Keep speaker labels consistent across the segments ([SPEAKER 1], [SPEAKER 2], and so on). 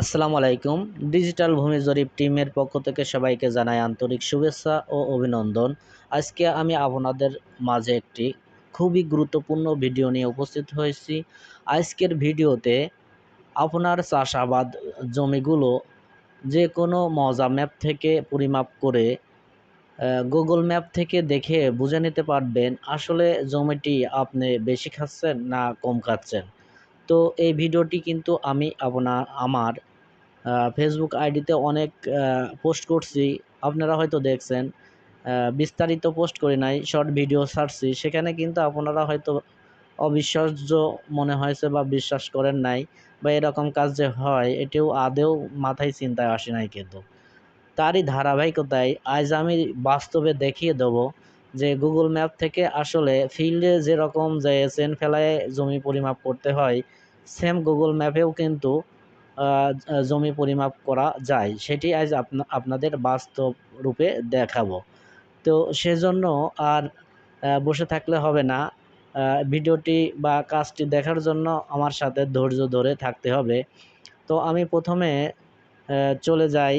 [SPEAKER 1] আসসালামু আলাইকুম। ডিজিটাল ভূমি জরিপ টিমের পক্ষ থেকে সবাইকে জানাই আন্তরিক শুভেচ্ছা ও অভিনন্দন। আজকে আমি আপনাদের মাঝে একটি খুবই গুরুত্বপূর্ণ ভিডিও নিয়ে উপস্থিত হয়েছি। আজকের ভিডিওতে আপনার চাষাবাদ জমিগুলো যে কোনো মজা ম্যাপ থেকে পরিমাপ করে গুগল ম্যাপ থেকে দেখে বুঝে নিতে পারবেন আসলে জমিটি আপনি বেশি খাচ্ছেন না কম খাচ্ছেন। তো এই ভিডিওটি কিন্তু আমি আপনার, আমার ফেসবুক আইডিতে অনেক পোস্ট করছি। আপনারা হয়তো দেখছেন বিস্তারিত পোস্ট করি নাই শর্ট ভিডিও ছাড়ছি। সেখানে কিন্তু আপনারা হয়তো অবিশ্বাস্য মনে হয়েছে বা বিশ্বাস করেন নাই বা এরকম কাজ যে হয়, এটিও আদেও মাথায় চিন্তায় আসে নাই কিন্তু। তারই ধারাবাহিকতায় আজ আমি বাস্তবে দেখিয়ে দেব যে গুগল ম্যাপ থেকে আসলে ফিল্ডে যেরকম যে চেন ফেলায় জমি পরিমাপ করতে হয় সেম গুগল ম্যাপেও কিন্তু জমি পরিমাপ করা যায়, সেটি আজ আপনাদের বাস্তব রূপে দেখাবো। তো সেজন্য আর বসে থাকলে হবে না। ভিডিওটি বা কাজটি দেখার জন্য আমার সাথে ধৈর্য ধরে থাকতে হবে। তো আমি প্রথমে চলে যাই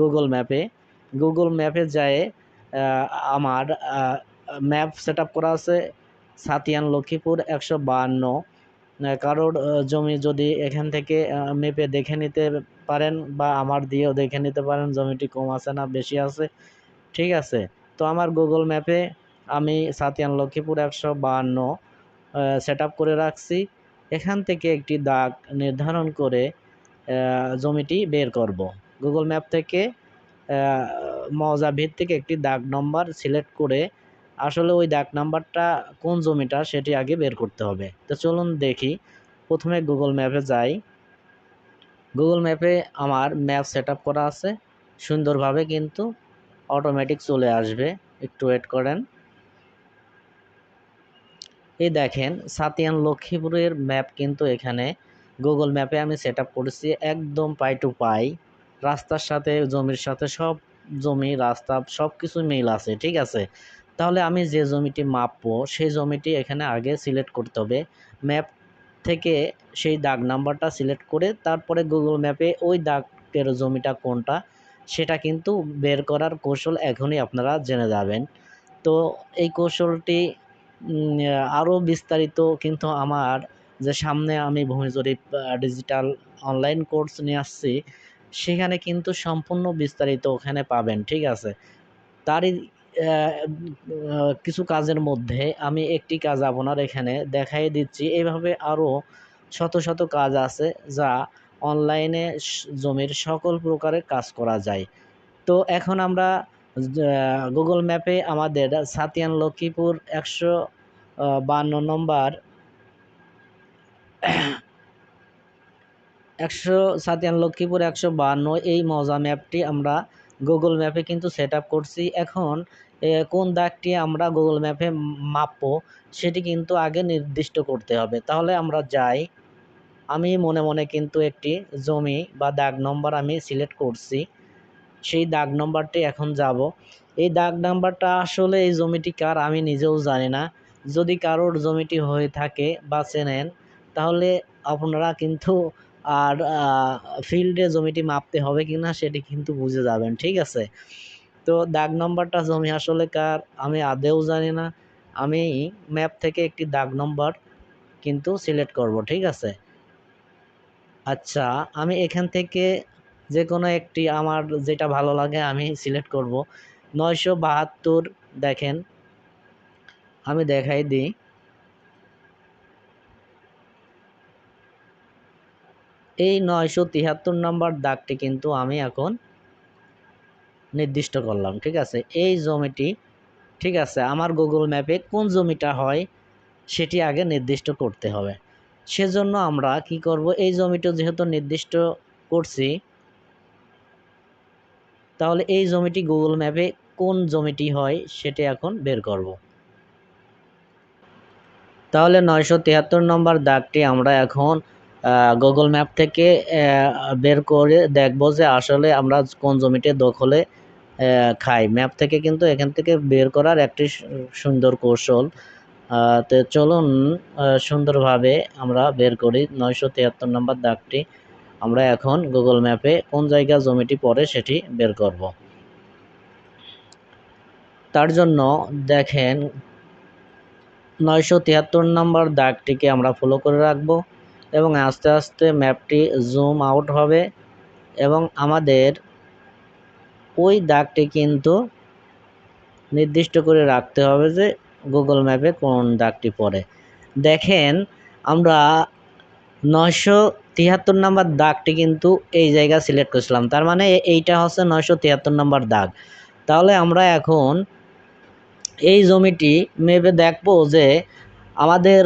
[SPEAKER 1] গুগল ম্যাপে গুগল ম্যাপে যায় আমার ম্যাপ সেট করা আছে, সাতিয়ান লক্ষ্মীপুর একশো কারোর জমি যদি এখান থেকে মেপে দেখে নিতে পারেন বা আমার দিয়েও দেখে নিতে পারেন, জমিটি কম আছে না বেশি আছে, ঠিক আছে। তো আমার গুগল ম্যাপে আমি সাতিয়ান লক্ষ্মীপুর একশো বাহান্ন সেট করে রাখছি। এখান থেকে একটি দাগ নির্ধারণ করে জমিটি বের করব। গুগল ম্যাপ থেকে মজা ভিত্তিক একটি দাগ নম্বর সিলেক্ট করে আসলে ওই দাগ নাম্বারটা কোন জমিটা সেটি আগে বের করতে হবে। তো চলুন দেখি, প্রথমে গুগল ম্যাপে যাই। গুগল ম্যাপে আমার ম্যাপ সেট করা আছে। সুন্দরভাবে কিন্তু অটোমেটিক চলে আসবে। একটু ওয়েট করেন। এই দেখেন, সাতিয়ান লক্ষ্মীপুরের ম্যাপ কিন্তু এখানে গুগল ম্যাপে আমি সেট করেছি একদম পাই টু পাই। রাস্তার সাথে, জমির সাথে সব জমি, রাস্তা সব কিছু মিল আছে, ঠিক আছে? তাহলে আমি যে জমিটি মাপবো, সেই জমিটি এখানে আগে সিলেক্ট করতে হবে। ম্যাপ থেকে সেই দাগ নাম্বারটা সিলেক্ট করে তারপরে গুগল ম্যাপে ওই দাগের জমিটা কোনটা, সেটা কিন্তু বের করার কৌশল এখনই আপনারা জেনে যাবেন। তো এই কৌশলটি আরও বিস্তারিত কিন্তু আমার যে সামনে আমি ভূমি জরিপ ডিজিটাল অনলাইন কোর্স নিয়ে আসছি, সেখানে কিন্তু সম্পূর্ণ বিস্তারিত ওখানে পাবেন, ঠিক আছে? তারই কিছু কাজের মধ্যে আমি একটি কাজ আপনার এখানে দেখাই দিচ্ছি। এইভাবে আরও শত শত কাজ আছে যা অনলাইনে জমির সকল প্রকারের কাজ করা যায়। তো এখন আমরা গুগল ম্যাপে আমাদের সাতিয়ান লক্ষ্মীপুর একশো বান্ন নম্বর, একশো, সাতিয়ান লক্ষ্মীপুর একশো বান্ন, এই মজা ম্যাপটি আমরা গুগল ম্যাপে কিন্তু সেট করছি। এখন কোন দাগটি আমরা গুগল ম্যাপে মাপবো, সেটি কিন্তু আগে নির্দিষ্ট করতে হবে। তাহলে আমরা যাই। আমি মনে মনে কিন্তু একটি জমি বা দাগ নম্বর আমি সিলেক্ট করছি। সেই দাগ নম্বরটি এখন যাব। এই দাগ নাম্বারটা আসলে এই জমিটি কার আমি নিজেও জানি না। যদি কারোর জমিটি হয়ে থাকে বা চেনেন, তাহলে আপনারা কিন্তু আর ফিল্ডে জমিটি মাপতে হবে কি না সেটি কিন্তু বুঝে যাবেন, ঠিক আছে? তো দাগ নম্বরটা জমি আসলে কার, আমি আদেও জানি না। আমি ম্যাপ থেকে একটি দাগ নম্বর কিন্তু সিলেক্ট করব, ঠিক আছে? আচ্ছা আমি এখান থেকে যে কোনো একটি আমার যেটা ভালো লাগে আমি সিলেক্ট করব। নয়শো বাহাত্তর, দেখেন, আমি দেখাই দিই। এই নয়শো তিয়াত্তর নম্বর দাগটি কিন্তু আমি এখন নির্দিষ্ট করলাম, ঠিক আছে? এই জমিটি, ঠিক আছে, আমার গুগল ম্যাপে কোন জমিটা হয় সেটি আগে নির্দিষ্ট করতে হবে। সেজন্য আমরা কি করব, এই জমিটা যেহেতু নির্দিষ্ট করছি, তাহলে এই জমিটি গুগল ম্যাপে কোন জমিটি হয় সেটি এখন বের করব। তাহলে নয়শো তিয়াত্তর নম্বর দাগটি আমরা এখন গুগল ম্যাপ থেকে বের করে দেখব যে আসলে আমরা কোন জমিতে দখলে খাই। ম্যাপ থেকে কিন্তু এখান থেকে বের করার একটি সুন্দর কৌশল। তো চলুন সুন্দরভাবে আমরা বের করি। নয়শো তিয়াত্তর নম্বর দাগটি। আমরা এখন গুগল ম্যাপে কোন জায়গা জমিটি পড়ে সেটি বের করব। তার জন্য দেখেন, নয়শো তিয়াত্তর নম্বর দাগটিকে আমরা ফলো করে রাখব। এবং আস্তে আস্তে ম্যাপটি জুম আউট হবে এবং আমাদের ওই দাগটি কিন্তু নির্দিষ্ট করে রাখতে হবে যে গুগল ম্যাপে কোন দাগটি পড়ে। দেখেন, আমরা নয়শো তিয়াত্তর নাম্বার দাগটি কিন্তু এই জায়গা সিলেক্ট করেছিলাম। তার মানে এইটা হচ্ছে নয়শো তিয়াত্তর নাম্বার দাগ। তাহলে আমরা এখন এই জমিটি মেপে দেখব যে আমাদের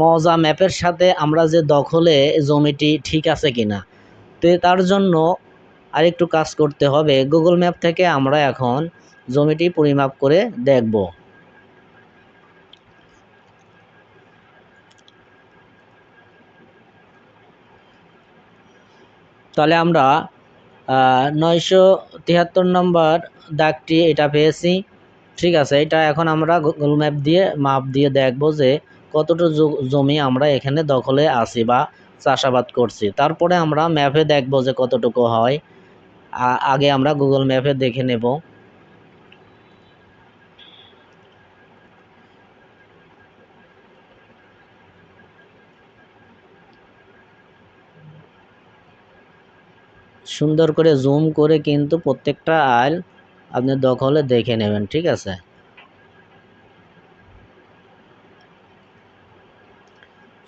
[SPEAKER 1] মজা ম্যাপের সাথে আমরা যে দখলে জমিটি ঠিক আছে কিনা। তো তার জন্য আরেকটু কাজ করতে হবে। গুগল ম্যাপ থেকে আমরা এখন জমিটি পরিমাপ করে দেখব। তাহলে আমরা নয়শো তিয়াত্তর নম্বর দাগটি এটা পেয়েছি। ঠিক আছে, এটা এখন আমরা গুগল ম্যাপ দিয়ে মাপ দিয়ে দেখব যে কতটা জমি আমরা এখানে দখলে আছি বা চাষাবাদ করছি। তারপরে আমরা ম্যাপে দেখব যে কতটুকু হয়। আগে আমরা গুগল ম্যাপে দেখে নেব। সুন্দর করে জুম করে কিন্তু প্রত্যেকটা আইল আপনি দখলে দেখে নেবেন ঠিক আছে?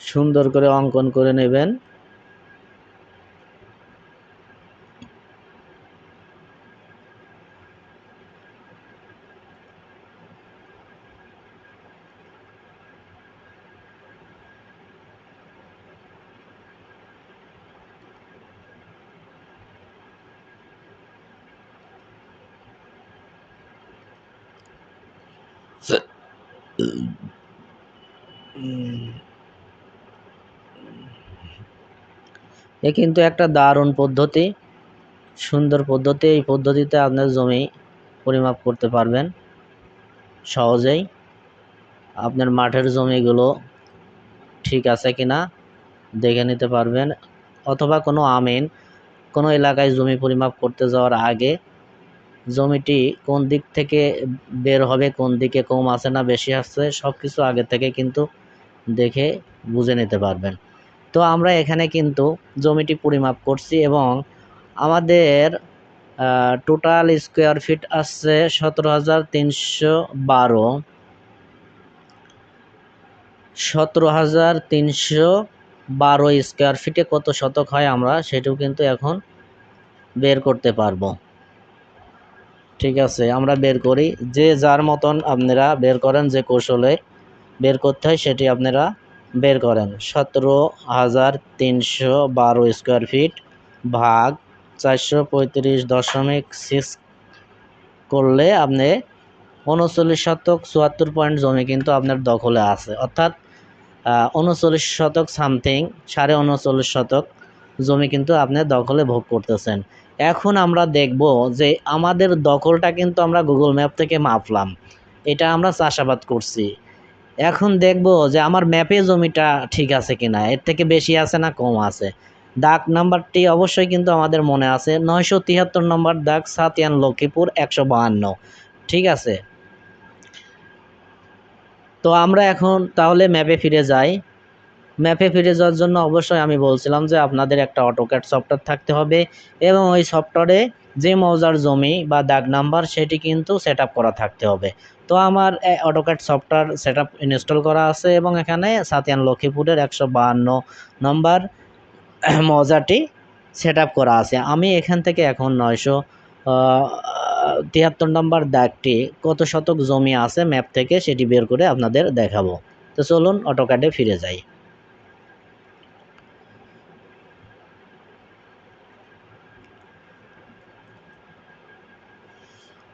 [SPEAKER 1] সুন্দর করে অঙ্কন করে নেবেন। এ কিন্তু একটা দারুণ পদ্ধতি, সুন্দর পদ্ধতি। এই পদ্ধতিতে আপনার জমি পরিমাপ করতে পারবেন সহজেই। আপনার মাঠের জমিগুলো ঠিক আছে কিনা দেখে নিতে পারবেন। অথবা কোনো আমিন, কোনো এলাকায় জমি পরিমাপ করতে যাওয়ার আগে জমিটি কোন দিক থেকে বের হবে, কোন দিকে কম আছে না বেশি আসছে সব কিছু আগে থেকে কিন্তু দেখে বুঝে নিতে পারবেন। তো আমরা এখানে কিন্তু জমিটি পরিমাপ করছি এবং আমাদের টোটাল স্কোয়ার ফিট আসছে সতেরো হাজার তিনশো বারো। সতেরো হাজার তিনশো বারো স্কোয়ার ফিটে কত শতক হয় আমরা সেটাও কিন্তু এখন বের করতে পারব। ঠিক আছে, আমরা বের করি। যে যার মতন আপনারা বের করেন যে কৌশলে বের করতে হয়, সেটি আপনারা বের করেন। সতেরো হাজার তিনশো বারো স্কোয়ার ফিট ভাগ চারশো পঁয়ত্রিশ দশমিক সিক্স করলে আপনি উনচল্লিশ শতক চুয়াত্তর পয়েন্ট জমি কিন্তু আপনার দখলে আছে। অর্থাৎ উনচল্লিশ শতক সামথিং সাড়ে উনচল্লিশ শতক জমি কিন্তু আপনি দখলে ভোগ করতেছেন। এখন আমরা দেখব যে আমাদের দখলটা কিন্তু আমরা গুগল ম্যাপ থেকে মাপলাম। এটা আমরা চাষাবাদ করছি। এখন দেখব যে আমার ম্যাপে জমিটা ঠিক আছে কিনা, এর থেকে বেশি আছে না কম আছে। দাগ নাম্বারটি অবশ্যই কিন্তু আমাদের মনে আছে। নয়শো তিয়াত্তর নম্বর দাগ সাতিয়ান লক্ষ্মীপুর একশো বাহান্ন। ঠিক আছে? তো আমরা এখন তাহলে ম্যাপে ফিরে যাই। ম্যাপে ফিরে যাওয়ার জন্য অবশ্যই আমি বলছিলাম যে আপনাদের একটা অটোক্যাট সফটওয়্যার থাকতে হবে এবং ওই সফটওয়্যারে যে মৌজার জমি বা দাগ নাম্বার সেটি কিন্তু সেট করা থাকতে হবে। তো আমার অটোক্যাট সফটওয়্যার সেট ইনস্টল করা আছে এবং এখানে সাতিয়ান লক্ষ্মীপুরের একশো বাহান্ন নম্বর মৌজাটি সেট করা আছে। আমি এখান থেকে এখন নয়শো তিয়াত্তর নম্বর দাগটি কত শতক জমি আছে ম্যাপ থেকে সেটি বের করে আপনাদের দেখাবো। তো চলুন অটোক্যাডে ফিরে যাই।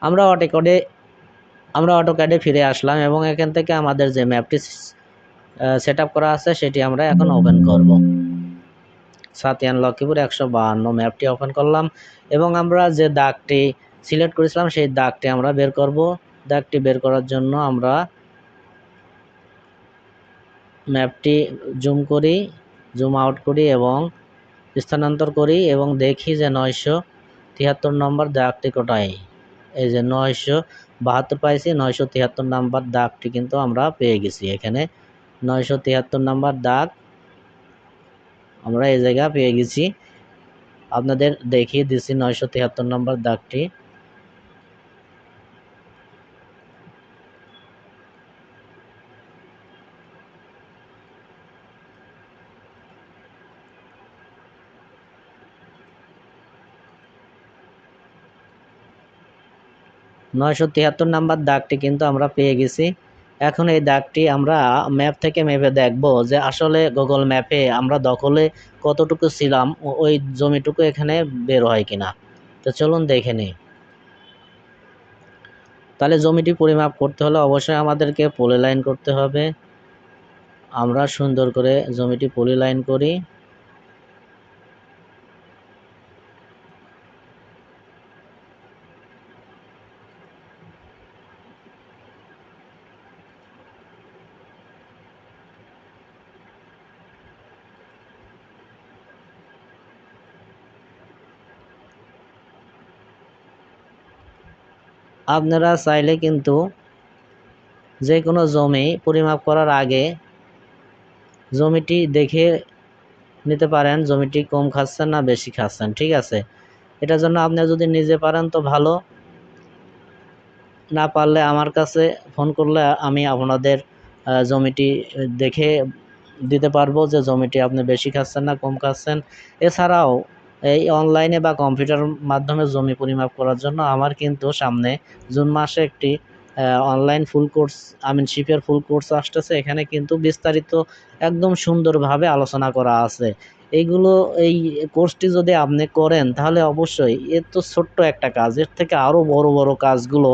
[SPEAKER 1] আমরা অটোক্যাডে আমরা অটোক্যাডে ফিরে আসলাম এবং এখান থেকে আমাদের যে ম্যাপটি সেট করা আছে, সেটি আমরা এখন ওপেন করব। সাতিয়ান লক্ষ্মীপুর একশো বাহান্ন ম্যাপটি ওপেন করলাম এবং আমরা যে দাগটি সিলেক্ট করেছিলাম, সেই দাগটি আমরা বের করব। দাগটি বের করার জন্য আমরা ম্যাপটি জুম করি জুম আউট করি এবং স্থানান্তর করি এবং দেখি যে নয়শো তিয়াত্তর নম্বর দাগটি কোটায় এই যে নয়শো বাহাত্তর পাইছি, নয়শো তিয়াত্তর নাম্বার দাগটি কিন্তু আমরা পেয়ে গেছি এখানে। নয়শো তিয়াত্তর নাম্বার দাগ আমরা এই জায়গা পেয়ে গেছি। আপনাদের দেখিয়ে দিছি নয়শো তিয়াত্তর নাম্বার দাগটি। নয়শো তিয়াত্তর নাম্বার দাগটি কিন্তু আমরা পেয়ে গেছি। এখন এই দাগটি আমরা ম্যাপ থেকে মেপে দেখব যে আসলে গুগল ম্যাপে আমরা দখলে কতটুকু ছিলাম ওই জমিটুকু এখানে বের হয় কিনা। তো চলুন দেখে নিই। তাহলে জমিটি পরিমাপ করতে হলে অবশ্যই আমাদেরকে পলি লাইন করতে হবে। আমরা সুন্দর করে জমিটি পলি লাইন করি। আপনারা চাইলে কিন্তু যে কোনো জমি পরিমাপ করার আগে জমিটি দেখে নিতে পারেন, জমিটি কম খাচ্ছেন না, বেশি খাচ্ছেন, ঠিক আছে? এটার জন্য আপনি যদি নিজে পারেন তো ভালো। না পারলে আমার কাছে ফোন করলে আমি আপনাদের জমিটি দেখে দিতে পারব যে জমিটি আপনি বেশি খাচ্ছেন না, কম খাচ্ছেন। এছাড়াও এই অনলাইনে বা কম্পিউটার মাধ্যমে জমি পরিমাপ করার জন্য আমার কিন্তু সামনে জুন মাসে একটি অনলাইন ফুল কোর্স আমিন শিপের ফুল কোর্স আসতেছে। এখানে কিন্তু বিস্তারিত একদম সুন্দরভাবে আলোচনা করা আছে। এইগুলো এই কোর্সটি যদি আপনি করেন, তাহলে অবশ্যই এর তো ছোট্ট একটা কাজ। এর থেকে আরও বড় বড় কাজগুলো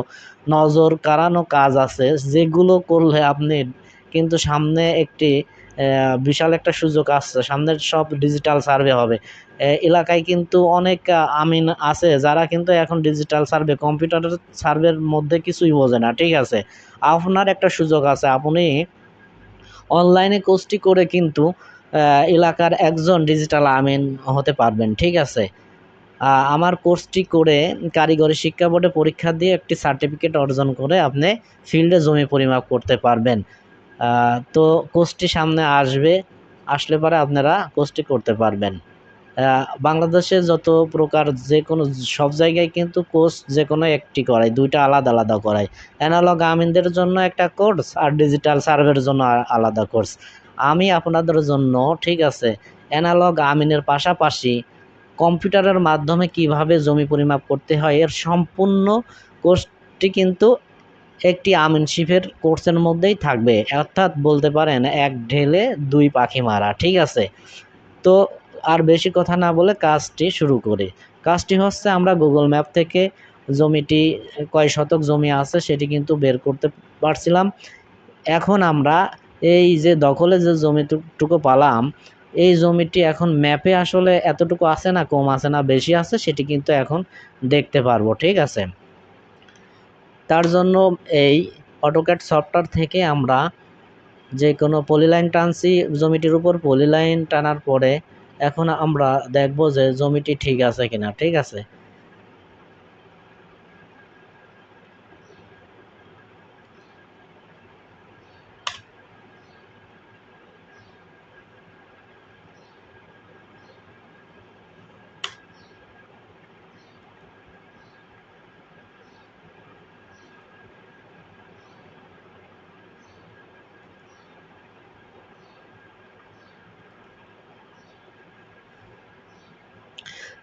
[SPEAKER 1] নজর কাড়ানো কাজ আছে। যেগুলো করলে আপনি কিন্তু সামনে একটি বিশাল একটা সুযোগ আসছে। সামনের সব ডিজিটাল সার্ভে হবে। এলাকায় কিন্তু অনেক আমিন আছে যারা কিন্তু এখন ডিজিটাল সার্ভে কম্পিউটারের সার্ভের মধ্যে কিছুই বোঝে না, ঠিক আছে? আপনার একটা সুযোগ আছে। আপনি অনলাইনে কোর্সটি করে কিন্তু এলাকার একজন ডিজিটাল আমিন হতে পারবেন, ঠিক আছে? আমার কোর্সটি করে কারিগরি শিক্ষা বোর্ডে পরীক্ষা দিয়ে একটি সার্টিফিকেট অর্জন করে আপনি ফিল্ডে জমি পরিমাপ করতে পারবেন। তো কোর্সটি সামনে আসবে, আসলে পরে আপনারা কোর্সটি করতে পারবেন। বাংলাদেশে যত প্রকার যে কোনো, সব জায়গায় কিন্তু কোর্স যে কোনো একটি করায়, দুইটা আলাদা আলাদা করায়। অ্যানালগ আমিনদের জন্য একটা কোর্স আর ডিজিটাল সার্ভের জন্য আলাদা কোর্স। আমি আপনাদের জন্য, ঠিক আছে, অ্যানালগ আমিনের পাশাপাশি কম্পিউটারের মাধ্যমে কীভাবে জমি পরিমাপ করতে হয়, এর সম্পূর্ণ কোর্সটি কিন্তু একটি আমিনশিপের কোর্সের মধ্যেই থাকবে। অর্থাৎ বলতে পারেন এক ঢেলে দুই পাখি মারা, ঠিক আছে? তো আর বেশি কথা না বলে কাজটি শুরু করি। কাজটি হচ্ছে আমরা গুগল ম্যাপ থেকে জমিটি, কয় শতক জমি আছে সেটি কিন্তু বের করতে পারছিলাম। এখন আমরা এই যে দখলে যে জমিটুকু পালাম, এই জমিটি এখন ম্যাপে আসলে এতটুকু আছে না, কম আছে না, বেশি আছে সেটি কিন্তু এখন দেখতে পারব, ঠিক আছে? তার জন্য এই অটোক্যাট সফটওয়্যার থেকে আমরা যে কোনো পলিলাইন টানছি, জমিটির উপর পলিলাইন টানার পরে এখন আমরা দেখব যে জমিটি ঠিক আছে কিনা, ঠিক আছে?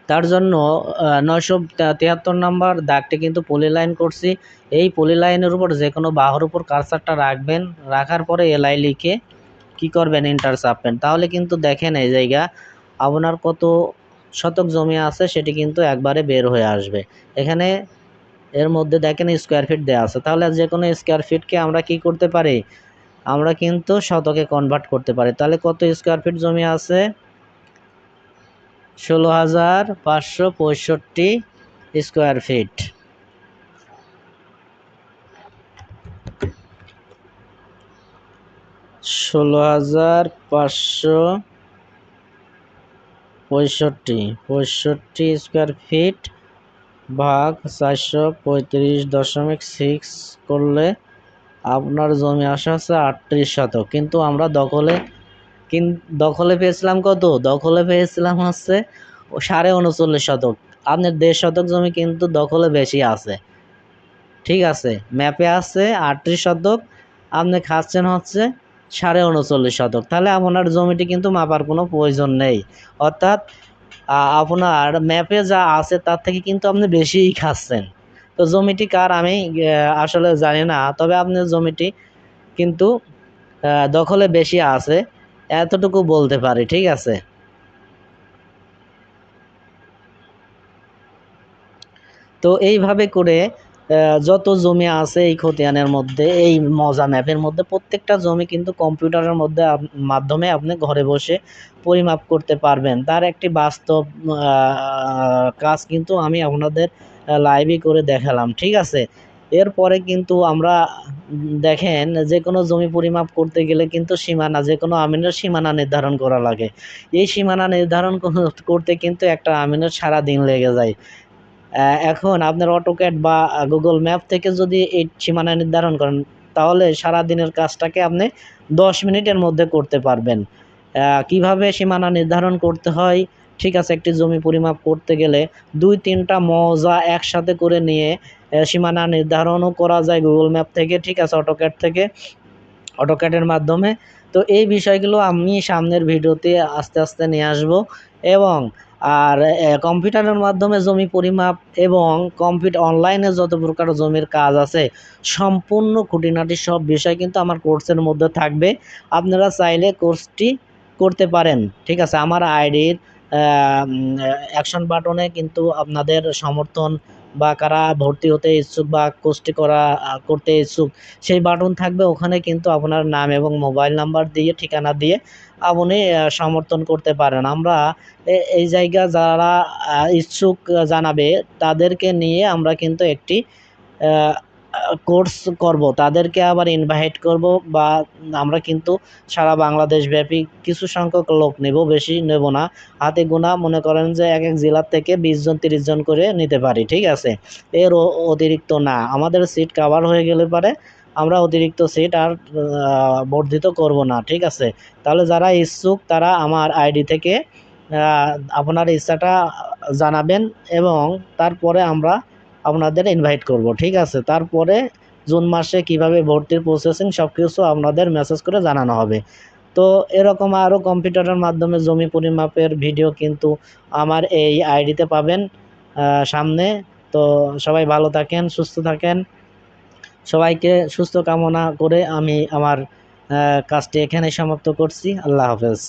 [SPEAKER 1] তার জন্য নয়শো তিয়াত্তর নম্বর দাগটি কিন্তু পলি লাইন করছি। এই পলি লাইনের উপর যে কোনো বাহুর উপর কারসারটা রাখবেন, রাখার পরে এলআই লিখে কি করবেন? ইন্টার চাপবেন তাহলে কিন্তু দেখেন এই জায়গা, আপনার কত শতক জমি আছে সেটি কিন্তু একবারে বের হয়ে আসবে। এখানে এর মধ্যে দেখেন স্কোয়ার ফিট দেওয়া আছে। তাহলে যে কোনো স্কোয়ার ফিটকে আমরা কি করতে পারি? আমরা কিন্তু শতকে কনভার্ট করতে পারি। তাহলে কত স্কোয়ার ফিট জমি আছে? ষোলো হাজার পাঁচশো পঁয়ষট্টি স্কোয়ার ফিট। ষোলো হাজার পাঁচশো পঁয়ষট্টি। পঁয়ষট্টি স্কোয়ার ফিট ভাগ চারশো পঁয়ত্রিশ দশমিক সিক্স করলে আপনার জমি আসা হচ্ছে আটত্রিশ শতক। কিন্তু আমরা দখলে কিন, দখলে পেয়েছিলাম কত? দখলে পেয়েছিলাম হচ্ছে সাড়ে উনচল্লিশ শতক। আপনার দেড় শতক জমি কিন্তু দখলে বেশি আছে। ঠিক আছে? ম্যাপে আছে আটত্রিশ শতক, আপনি খাচ্ছেন হচ্ছে সাড়ে উনচল্লিশ শতক। তাহলে আপনার জমিটি কিন্তু মাপার কোনো প্রয়োজন নেই। অর্থাৎ আপনার ম্যাপে যা আছে তার থেকে কিন্তু আপনি বেশিই খাচ্ছেন। তো জমিটি কার আমি আসলে জানি না। তবে আপনার জমিটি কিন্তু দখলে বেশি আছে। এতটুকু বলতে পারি, ঠিক আছে? তো এইভাবে করে যত জমি আছে এই খতিয়ানের মধ্যে, এই মজা ম্যাপের মধ্যে, প্রত্যেকটা জমি কিন্তু কম্পিউটারের মধ্যে মাধ্যমে আপনি ঘরে বসে পরিমাপ করতে পারবেন। তার একটি বাস্তব কাজ কিন্তু আমি আপনাদের লাইভই করে দেখালাম, ঠিক আছে? এরপরে কিন্তু আমরা দেখেন যে কোনো জমি পরিমাপ করতে গেলে কিন্তু সীমানা যে কোনো আমিনের সীমানা নির্ধারণ করা লাগে। এই সীমানা নির্ধারণ করতে কিন্তু একটা আমিনের সারা দিন লেগে যায়। এখন আপনার অটোক্যাড বা গুগল ম্যাপ থেকে যদি এই সীমানা নির্ধারণ করেন, তাহলে সারা দিনের কাজটাকে আপনি দশ মিনিটের মধ্যে করতে পারবেন। কীভাবে সীমানা নির্ধারণ করতে হয়? ঠিক আছে, একটি জমি পরিমাপ করতে গেলে দুই তিনটা মজা একসাথে করে নিয়ে সীমানা নির্ধারণও করা যায় গুগল ম্যাপ থেকে, ঠিক আছে অটোক্যাট থেকে অটোক্যাটের মাধ্যমে। তো এই বিষয়গুলো আমি সামনের ভিডিওতে আস্তে আস্তে নিয়ে আসব। এবং, আর কম্পিউটারের মাধ্যমে জমি পরিমাপ এবং কম্পিউটার অনলাইনে যত প্রকার জমির কাজ আছে, সম্পূর্ণ খুঁটিনাটি সব বিষয় কিন্তু আমার কোর্সের মধ্যে থাকবে। আপনারা চাইলে কোর্সটি করতে পারেন, ঠিক আছে? আমার আইডির অ্যাকশন বাটনে কিন্তু আপনাদের সমর্থন বা কারা ভর্তি হতে ইচ্ছুক বা কোর্সটি করা করতে ইচ্ছুক, সেই বাটন থাকবে ওখানে কিন্তু আপনার নাম এবং মোবাইল নাম্বার দিয়ে, ঠিকানা দিয়ে আপনি সমর্থন করতে পারেন। আমরা এই জায়গা যারা ইচ্ছুক জানাবে তাদেরকে নিয়ে আমরা কিন্তু একটি কোর্স করব, তাদেরকে আবার ইনভাইট করব বা আমরা কিন্তু সারা বাংলাদেশ ব্যাপী কিছু সংখ্যক লোক নেব, বেশি নেব না। হাতে গোনা মনে করেন যে এক এক জেলার থেকে বিশ জন, তিরিশ জন করে নিতে পারি, ঠিক আছে? এর অতিরিক্ত না। আমাদের সিট কাভার হয়ে গেলে পারে, আমরা অতিরিক্ত সিট আর বর্ধিত করব না, ঠিক আছে? তাহলে যারা ইচ্ছুক তারা আমার আইডি থেকে আপনার ইচ্ছাটা জানাবেন এবং তারপরে আমরা আপনাদের ইনভাইট করব, ঠিক আছে? তারপরে জুন মাসে কীভাবে ভর্তির প্রসেসিং সব কিছু আপনাদের মেসেজ করে জানানো হবে। তো এরকম আরও কম্পিউটারের মাধ্যমে জমি পরিমাপের ভিডিও কিন্তু আমার এই আইডিতে পাবেন সামনে। তো সবাই ভালো থাকেন, সুস্থ থাকেন। সবাইকে সুস্থ কামনা করে আমি আমার কাজটি এখানে সমাপ্ত করছি। আল্লাহ হাফেজ।